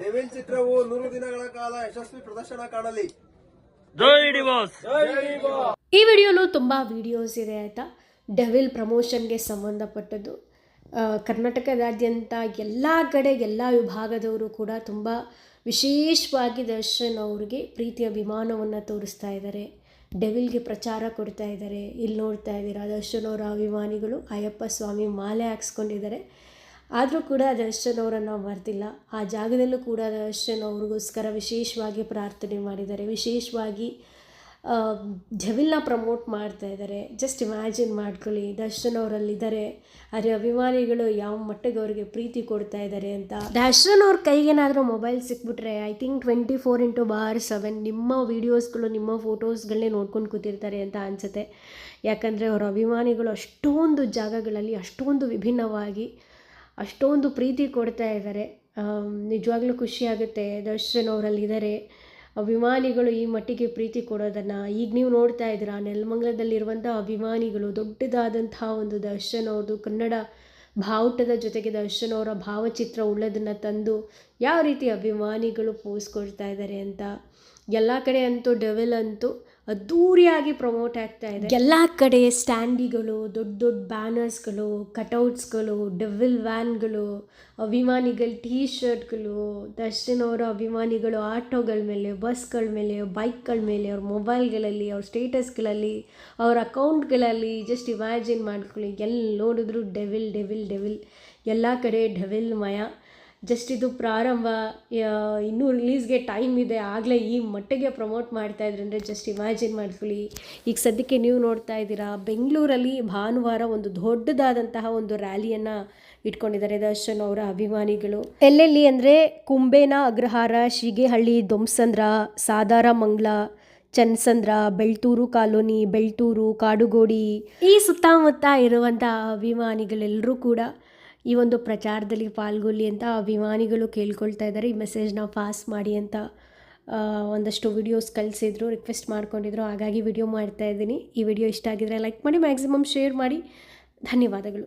Devil ಚಿತ್ರವು ನೂರು ದಿನಗಳ ಕಾಲ ಯಶಸ್ವಿ ಪ್ರದರ್ಶನ ಕಾಣಲಿ. ಈ ವಿಡಿಯೋಲ್ಲೂ ತುಂಬ ವಿಡಿಯೋಸ್ ಇದೆ ಆಯಿತಾ? ಡೆವಿಲ್ ಪ್ರಮೋಷನ್ಗೆ ಸಂಬಂಧಪಟ್ಟದ್ದು. ಕರ್ನಾಟಕದಾದ್ಯಂತ ಎಲ್ಲ ಕಡೆ ಎಲ್ಲ ವಿಭಾಗದವರು ಕೂಡ ತುಂಬ ವಿಶೇಷವಾಗಿ ದರ್ಶನ್ ಅವ್ರಿಗೆ ಪ್ರೀತಿಯ ಅಭಿಮಾನವನ್ನು ತೋರಿಸ್ತಾ ಇದ್ದಾರೆ. ಡೆವಿಲ್ಗೆ ಪ್ರಚಾರ ಕೊಡ್ತಾ ಇದ್ದಾರೆ. ಇಲ್ಲಿ ನೋಡ್ತಾ ಇದ್ದೀರಾ? ದರ್ಶನ್ ಅವರ ಅಭಿಮಾನಿಗಳು ಅಯ್ಯಪ್ಪ ಸ್ವಾಮಿ ಮಾಲೆ ಹಾಕ್ಸ್ಕೊಂಡಿದ್ದಾರೆ. ಆದರೂ ಕೂಡ ದರ್ಶನ್ ಅವರನ್ನು ಮರೆತಿಲ್ಲ. ಆ ಜಾಗದಲ್ಲೂ ಕೂಡ ದರ್ಶನ್ ಅವ್ರಿಗೋಸ್ಕರ ವಿಶೇಷವಾಗಿ ಪ್ರಾರ್ಥನೆ ಮಾಡಿದ್ದಾರೆ. ವಿಶೇಷವಾಗಿ ಡೆವಿಲ್ನ ಪ್ರಮೋಟ್ ಮಾಡ್ತಾ ಇದ್ದಾರೆ. ಜಸ್ಟ್ ಇಮ್ಯಾಜಿನ್ ಮಾಡ್ಕೊಳ್ಳಿ. ದರ್ಶನ್ ಅವರಲ್ಲಿದ್ದಾರೆ. ಆದರೆ ಅಭಿಮಾನಿಗಳು ಯಾವ ಮಟ್ಟಿಗೆ ಅವರಿಗೆ ಪ್ರೀತಿ ಕೊಡ್ತಾ ಇದ್ದಾರೆ ಅಂತ. ದರ್ಶನ್ ಅವ್ರ ಕೈಗೇನಾದರೂ mobile ಸಿಕ್ಬಿಟ್ರೆ I think twenty four into bar seven ನಿಮ್ಮ ವೀಡಿಯೋಸ್ಗಳು ನಿಮ್ಮ ಫೋಟೋಸ್ಗಳನ್ನೇ ನೋಡ್ಕೊಂಡು ಕೂತಿರ್ತಾರೆ ಅಂತ ಅನಿಸುತ್ತೆ. ಯಾಕಂದರೆ ಅವರ ಅಭಿಮಾನಿಗಳು ಅಷ್ಟೊಂದು ಜಾಗಗಳಲ್ಲಿ, ಅಷ್ಟೊಂದು ವಿಭಿನ್ನವಾಗಿ ಅಷ್ಟೊಂದು ಪ್ರೀತಿ ಕೊಡ್ತಾ ಇದ್ದಾರೆ. ನಿಜವಾಗ್ಲೂ ಖುಷಿಯಾಗುತ್ತೆ ದರ್ಶನ್ ಅವರಲ್ಲಿ ಇದ್ದಾರೆ ಅಭಿಮಾನಿಗಳು ಈ ಮಟ್ಟಿಗೆ ಪ್ರೀತಿ ಕೊಡೋದನ್ನು. ಈಗ ನೀವು ನೋಡ್ತಾ ಇದ್ದೀರಾ ನೆಲಮಂಗಲದಲ್ಲಿರುವಂಥ ಅಭಿಮಾನಿಗಳು, ದೊಡ್ಡದಾದಂತಹ ಒಂದು ದರ್ಶನ್ ಅವ್ರದ್ದು ಕನ್ನಡ ಭಾವುಟದ ಜೊತೆಗೆ ದರ್ಶನ್ ಅವರ ಭಾವಚಿತ್ರ ಉಳ್ಳದನ್ನು ತಂದು ಯಾವ ರೀತಿ ಅಭಿಮಾನಿಗಳು ಪೋಸ್ ಕೊಡ್ತಾ ಇದ್ದಾರೆ ಅಂತ. ಎಲ್ಲ ಕಡೆ ಅಂತೂ ಡೆವಿಲ್ ಅಂತೂ ಅದ್ಧೂರಿಯಾಗಿ ಪ್ರಮೋಟ್ ಆಗ್ತಾ ಇದೆ. ಎಲ್ಲ ಕಡೆ ಸ್ಟ್ಯಾಂಡಿಗಳು, ದೊಡ್ಡ ದೊಡ್ಡ ಬ್ಯಾನರ್ಸ್ಗಳು ಕಟೌಟ್ಸ್ಗಳು ಡೆವಿಲ್ ವ್ಯಾನ್ಗಳು, ಅಭಿಮಾನಿಗಳ ಟೀ ಶರ್ಟ್ಗಳು ದರ್ಶನ್ ಅವರ ಅಭಿಮಾನಿಗಳು ಆಟೋಗಳ ಮೇಲೆ, ಬಸ್ಗಳ ಮೇಲೆ, ಬೈಕ್ಗಳ ಮೇಲೆ, ಅವ್ರ ಮೊಬೈಲ್ಗಳಲ್ಲಿ, ಅವ್ರ ಸ್ಟೇಟಸ್ಗಳಲ್ಲಿ, ಅವ್ರ ಅಕೌಂಟ್ಗಳಲ್ಲಿ ಜಸ್ಟ್ ಇಮ್ಯಾಜಿನ್ ಮಾಡ್ಕೊಳ್ಳಿ. ಎಲ್ಲಿ ನೋಡಿದ್ರು ಡೆವಿಲ್ ಡೆವಿಲ್ ಡೆವಿಲ್. ಎಲ್ಲ ಕಡೆ ಡೆವಿಲ್ ಮಯ. ಜಸ್ಟ್ ಇದು ಪ್ರಾರಂಭ ಇನ್ನೂ ರಿಲೀಸ್ಗೆ ಟೈಮ್ ಇದೆ, ಆಗಲೇ ಈ ಮಟ್ಟಿಗೆ ಪ್ರಮೋಟ್ ಮಾಡ್ತಾ ಇದ್ರೆ ಅಂದರೆ ಜಸ್ಟ್ ಇಮ್ಯಾಜಿನ್ ಮಾಡ್ಕೊಳ್ಳಿ. ಈಗ ಸದ್ಯಕ್ಕೆ ನೀವು ನೋಡ್ತಾ ಇದ್ದೀರಾ, ಬೆಂಗಳೂರಲ್ಲಿ ಭಾನುವಾರ ಒಂದು ದೊಡ್ಡದಾದಂತಹ ಒಂದು ರ್ಯಾಲಿಯನ್ನು ಇಟ್ಕೊಂಡಿದ್ದಾರೆ ದರ್ಶನ್ ಅವರ ಅಭಿಮಾನಿಗಳು. ಎಲ್ಲೆಲ್ಲಿ ಅಂದರೆ ಕುಂಬೇನ ಅಗ್ರಹಾರ, ಶಿಗೆಹಳ್ಳಿ ದೊಂಸಂದ್ರ ಸಾದಾರ ಮಂಗ್ಲ ಚನ್ಸಂದ್ರ ಬೆಳ್ತೂರು ಕಾಲೋನಿ, ಬೆಳ್ತೂರು, ಕಾಡುಗೋಡಿ ಈ ಸುತ್ತಮುತ್ತ ಇರುವಂಥ ಅಭಿಮಾನಿಗಳೆಲ್ಲರೂ ಕೂಡ ಈ ಒಂದು ಪ್ರಚಾರದಲ್ಲಿ ಪಾಲ್ಗೊಳ್ಳಿ ಅಂತ ಅಭಿಮಾನಿಗಳು ಕೇಳ್ಕೊಳ್ತಾ ಇದ್ದಾರೆ. ಈ ಮೆಸೇಜ್ನ ಪಾಸ್ ಮಾಡಿ ಅಂತ ಒಂದಷ್ಟು ವಿಡಿಯೋಸ್ ಕಳಿಸಿದ್ರು ರಿಕ್ವೆಸ್ಟ್ ಮಾಡ್ಕೊಂಡಿದ್ರು. ಹಾಗಾಗಿ ವಿಡಿಯೋ ಮಾಡ್ತಾ ಇದ್ದೀನಿ. ಈ ವಿಡಿಯೋ ಇಷ್ಟ ಆಗಿದ್ರೆ ಲೈಕ್ ಮಾಡಿ ಮ್ಯಾಕ್ಸಿಮಮ್ ಶೇರ್ ಮಾಡಿ. ಧನ್ಯವಾದಗಳು.